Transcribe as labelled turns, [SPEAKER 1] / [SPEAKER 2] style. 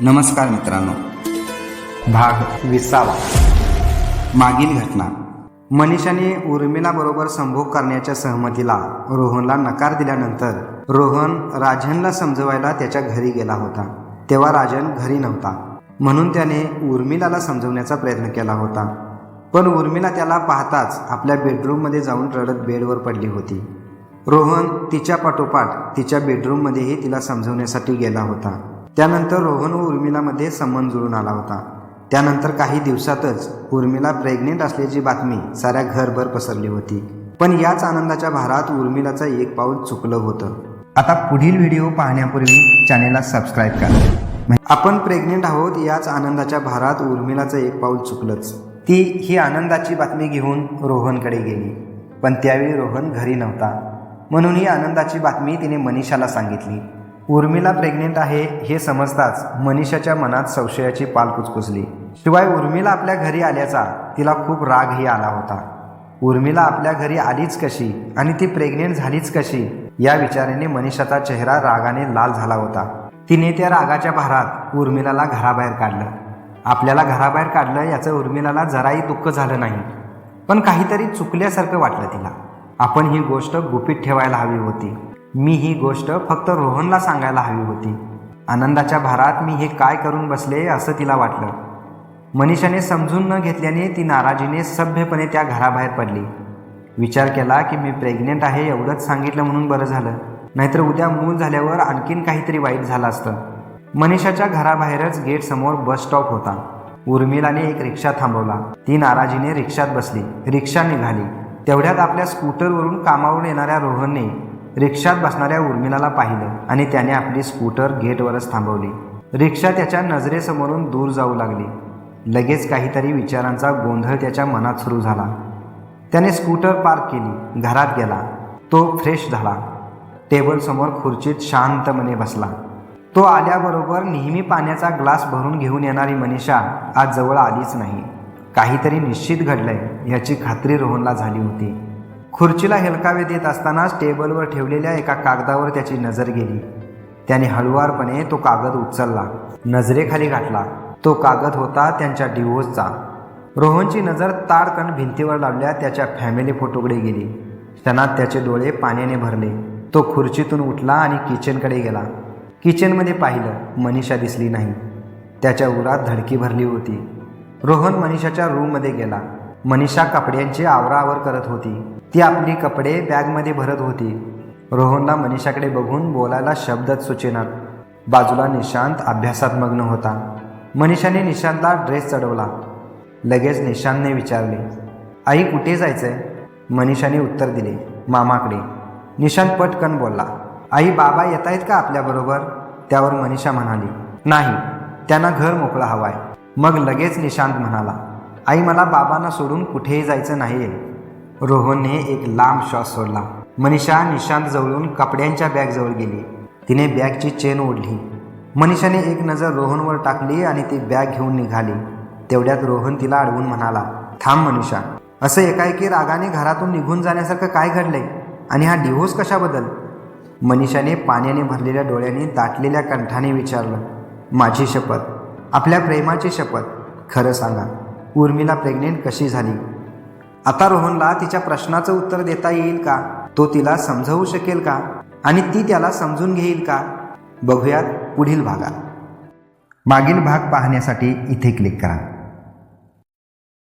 [SPEAKER 1] नमस्कार मित्रांनो.
[SPEAKER 2] भाग विसावा.
[SPEAKER 1] मागील घटना.
[SPEAKER 2] मनीषाने उर्मिलाबरोबर संभोग करण्याच्या सहमतीला रोहनला नकार दिल्यानंतर रोहन राजनला समजवायला त्याच्या घरी गेला होता. तेव्हा राजन घरी नव्हता. म्हणून त्याने उर्मिलाला समजवण्याचा प्रयत्न केला होता. पण उर्मिला त्याला पाहताच आपल्या बेडरूममध्ये जाऊन रडत बेडवर पडली होती. रोहन तिच्या पाठोपाठ तिच्या बेडरूममध्येही तिला समजवण्यासाठी गेला होता. त्यानंतर रोहन व उर्मिलामध्ये संबंध जुळून आला होता. त्यानंतर काही दिवसातच उर्मिला प्रेग्नेंट असल्याची बातमी साऱ्या घरभर पसरली होती. पण याच आनंदाच्या भारात उर्मिलाचं एक पाऊल चुकलं होतं. आता पुढील व्हिडिओ पाहण्यापूर्वी चॅनेलला सबस्क्राईब करा. आपण प्रेग्नेंट आहोत याच आनंदाच्या भारात उर्मिलाचं एक पाऊल चुकलंच. ती ही आनंदाची बातमी घेऊन रोहनकडे गेली. पण त्यावेळी रोहन घरी नव्हता. म्हणून ही आनंदाची बातमी तिने मनीषाला सांगितली. उर्मिला प्रेग्नेंट आहे हे समजताच मनीषाच्या मनात संशयाची पाल कुचकुचली. शिवाय उर्मिला आपल्या घरी आल्याचा तिला खूप रागही आला होता. उर्मिला आपल्या घरी आलीच कशी आणि ती प्रेग्नेंट झालीच कशी या विचाराने मनीषाचा चेहरा रागाने लाल झाला होता. तिने त्या रागाच्या भारात उर्मिलाला घराबाहेर काढलं. आपल्याला घराबाहेर काढलं याचं उर्मिलाला जराही दुःख झालं नाही. पण काहीतरी चुकल्यासारखं वाटलं तिला. आपण ही गोष्ट गुपित ठेवायला हवी होती. मी ही गोष्ट फक्त रोहनला सांगायला हवी होती. आनंदाच्या भारात मी हे काय करून बसले असं तिला वाटलं. मनीषाने समजून न घेतल्याने ती नाराजीने सभ्यपणे त्या घराबाहेर पडली. विचार केला की मी प्रेग्नेंट आहे एवढंच सांगितलं म्हणून बरं झालं. नाहीतर उद्या मूल झाल्यावर आणखीन काहीतरी वाईट झालं असतं. मनीषाच्या घराबाहेरच गेटसमोर बस स्टॉप होता. उर्मिलाने एक रिक्षा थांबवला. ती नाराजीने रिक्षात बसली. रिक्षा निघाली. तेवढ्यात आपल्या स्कूटरवरून कामावरून येणाऱ्या रोहनने रिक्षात बसणाऱ्या उर्मिलाला पाहिलं आणि त्याने आपली स्कूटर गेटवरच थांबवली. रिक्षा त्याच्या नजरेसमोरून दूर जाऊ लागली. लगेच काहीतरी विचारांचा गोंधळ त्याच्या मनात सुरू झाला. त्याने स्कूटर पार्क केली घरात गेला. तो फ्रेश झाला. टेबलसमोर खुर्चीत शांतपणे बसला. तो आल्याबरोबर नेहमी पाण्याचा ग्लास भरून घेऊन येणारी मनीषा आज जवळ आलीच नाही. काहीतरी निश्चित घडलंय याची खात्री रोहनला झाली होती. खुर्चीला हेलकावे देत असतानाच टेबलवर ठेवलेल्या एका कागदावर त्याची नजर गेली. त्याने हळुवारपणे तो कागद उचलला. नजरेखाली घातला तो कागद होता त्यांच्या डिवोर्सचा रोहनची नजर ताडकन भिंतीवर लावल्या त्याच्या फॅमिली फोटोकडे गेली. क्षणात त्याचे डोळे पाण्याने भरले. तो खुर्चीतून उठला आणि किचनकडे गेला. किचनमध्ये पाहिलं मनीषा दिसली नाही. त्याच्या उरात धडकी भरली होती. रोहन मनीषाच्या रूममध्ये गेला. मनीषा कपड्यांची आवराआवर करत होती. ती आपली कपडे बॅगमध्ये भरत होती. रोहनला मनीषाकडे बघून बोलायला शब्दच सुचेना. बाजूला निशांत अभ्यासात मग्न होता. मनीषाने निशांतला ड्रेस चढवला. लगेच निशांतने विचारले आई कुठे जायचंय? मनीषाने उत्तर दिले मामाकडे. निशांत पटकन बोलला आई बाबा येत आहेत का आपल्याबरोबर त्यावर मनीषा म्हणाली नाही त्यांना घर मोकळं हवाय. मग लगेच निशांत म्हणाला आई मला बाबांना सोडून कुठेही जायचं नाही रोहनने एक लांब श्वास सोडला. मनीषा निशांत जवळून कपड्यांच्या बॅगजवळ गेली. तिने बॅगची चेन ओढली. मनीषाने एक नजर रोहनवर टाकली आणि ती बॅग घेऊन निघाली. तेवढ्यात रोहन तिला अडवून म्हणाला थांब मनीषा. असं एकाएकी रागाने घरातून निघून जाण्यासारखं काय घडलंय? आणि हा डिव्होर्स कशाबद्दल? मनीषाने पाण्याने भरलेल्या डोळ्यांनी दाटलेल्या कंठाने विचारलं माझी शपथ. आपल्या प्रेमाची शपथ. खरं सांगा. उर्मिला प्रेग्नेंट कशी झाली? आता रोहनला तिच्या प्रश्नाचं उत्तर देता येईल का? तो तिला समजावू शकेल का? आणि ती त्याला समजून घेईल का? बघूयात पुढील भागात. मागील भाग पाहण्यासाठी इथे क्लिक करा.